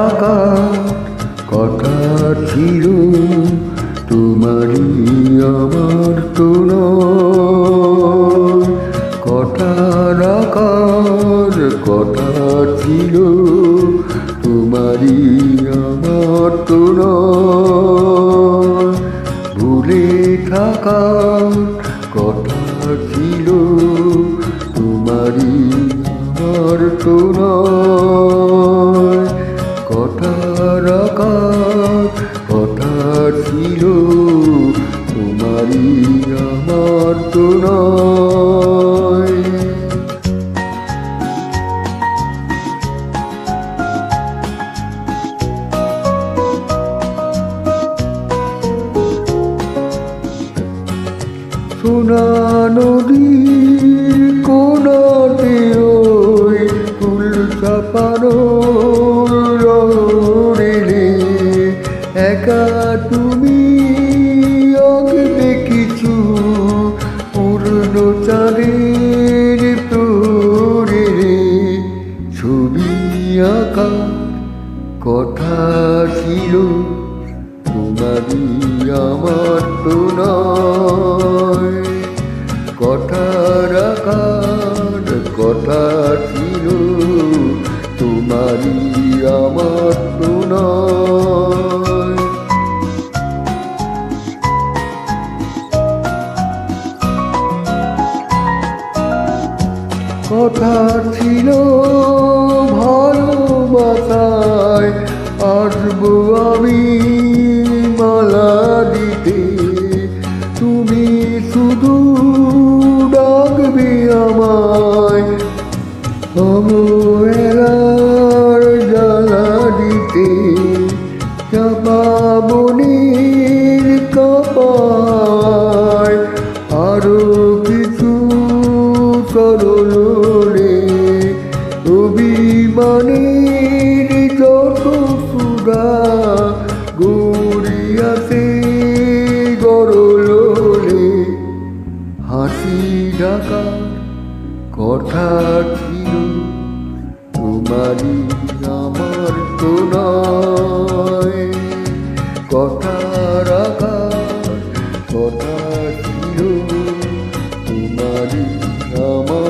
রাখার কথা ছিল তোমারই আমার তো নয় কথা রাখার কথা ছিল তোমারই আমার তো নয় ভুলে থাকার কথা ছিল তোমারই আমার তো সোনা নদীর কোনাতে ওই ফুল চাপানো রে একা তুমি অগবে কিছু পূর্ণ চাঁদের তোরে ছবি আঁকা কথা ছিল তোমারই আমার তো নয়। কথা রাখার কথা ছিল তোমারই আমার কথা ছিল ভালোবাসায় অবহেলার জ্বালা দিতে চাপা বনির কপায় আরও কিছু সরল রে। অভিমানের যত সুরা গড়িয়াতে গরল রে। হাসি ডাকার কথা ছিল। তোমারই আমার তো নয় কথা রাখার কথা তোমারই আমার